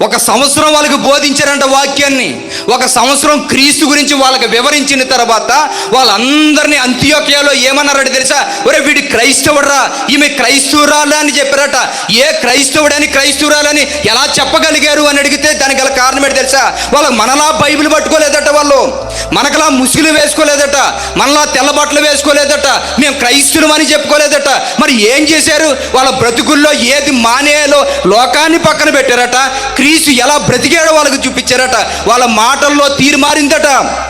ఒక సంవత్సరం వాళ్ళకి బోధించారంట వాక్యాన్ని. ఒక సంవత్సరం క్రీస్తు గురించి వాళ్ళకి వివరించిన తర్వాత వాళ్ళందరినీ అంత్యోక్యలో ఏమన్నారట తెలుసా? ఒరే వీడి క్రైస్తవుడరా ఈమె క్రైస్తవురాలా అని చెప్పారట. ఏ క్రైస్తవుడని క్రైస్తవురాలని ఎలా చెప్పగలిగారు అని అడిగితే దానికి గల కారణం ఏంటి తెలుసా? వాళ్ళకి మనలా బైబిల్ పట్టుకోలేదట వాళ్ళు. మనకలా ముసుగులు వేసుకోలేదట మనలా తెల్ల బట్టలు వేసుకోలేదట మేము క్రైస్తులం అని చెప్పుకోలేదట. మరి ఏం చేశారు? వాళ్ళ బ్రతుకుల్లో ఏది మానేయాలో లోకాన్ని పక్కన పెట్టారట క్రీస్తు ఎలా బ్రతికాడో వాళ్ళకి చూపించారట వాళ్ళ మాటల్లో తీరు మారిందట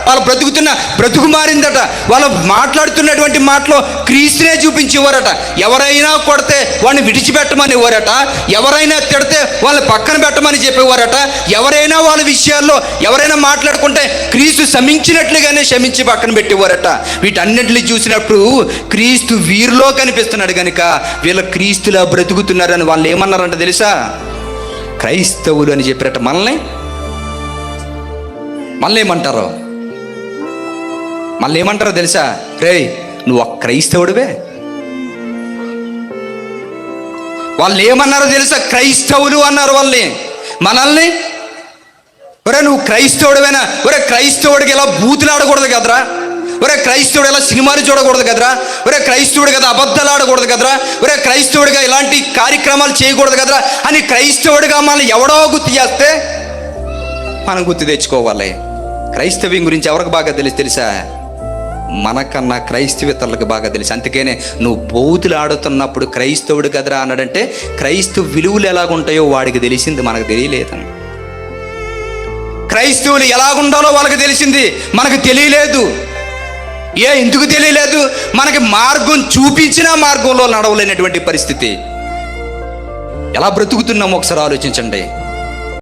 వాళ్ళు బ్రతుకుతున్న బ్రతుకు మారిందట వాళ్ళు మాట్లాడుతున్నటువంటి మాటలో క్రీస్తునే చూపించేవారట. ఎవరైనా కొడితే వాడిని విడిచిపెట్టమని ఇవ్వరట ఎవరైనా తిడితే వాళ్ళని పక్కన పెట్టమని చెప్పేవారట ఎవరైనా వాళ్ళ విషయాల్లో ఎవరైనా మాట్లాడుకుంటే క్రీస్తు శమించినట్లుగానే క్షమించి పక్కన పెట్టేవారట. వీటన్నిటిని చూసినప్పుడు క్రీస్తు వీరిలో కనిపిస్తున్నాడు కనుక వీళ్ళ క్రీస్తులా బ్రతుకుతున్నారని వాళ్ళు ఏమన్నారంట తెలుసా? క్రైస్తవులు అని చెప్పారట మనల్ని? మళ్ళీ ఏమంటారు? మళ్ళీ ఏమంటారో తెలుసా? రే నువ్వు ఒక క్రైస్తవుడివే. వాళ్ళు ఏమన్నారో తెలుసా? క్రైస్తవులు అన్నారు వాళ్ళని. మనల్ని ఒరే నువ్వు క్రైస్తవుడవేనా? ఒరే క్రైస్తవుడికి ఇలా బూతులు ఆడకూడదు కదరా? ఒరే క్రైస్తవుడు ఇలా సినిమాలు చూడకూడదు కదరా? ఒరే క్రైస్తవుడు కదా అబద్ధాలు ఆడకూడదు కదరా? ఒరే క్రైస్తవుడిగా ఇలాంటి కార్యక్రమాలు చేయకూడదు కదరా? అని క్రైస్తవుడిగా మనల్ని ఎవడో గుర్తు చేస్తే మనం గుర్తు తెచ్చుకోవాలి. క్రైస్తవ్యం గురించి ఎవరికి బాగా తెలుసు తెలుసా? మనకన్నా క్రైస్తవేతరులకు బాగా తెలుసు. అందుకనే నువ్వు బౌతులు ఆడుతున్నప్పుడు క్రైస్తవుడు కదరా అన్నాడంటే క్రైస్తవ విలువలు ఎలాగుంటాయో వాడికి తెలిసింది మనకు తెలియలేదు. క్రైస్తవులు ఎలాగుండాలో వాళ్ళకి తెలిసింది. మనకు తెలియలేదు. ఏ ఎందుకు తెలియలేదు? మనకి మార్గం చూపించిన మార్గంలో నడవలేనటువంటి పరిస్థితి. ఎలా బ్రతుకుతున్నామో ఒకసారి ఆలోచించండి.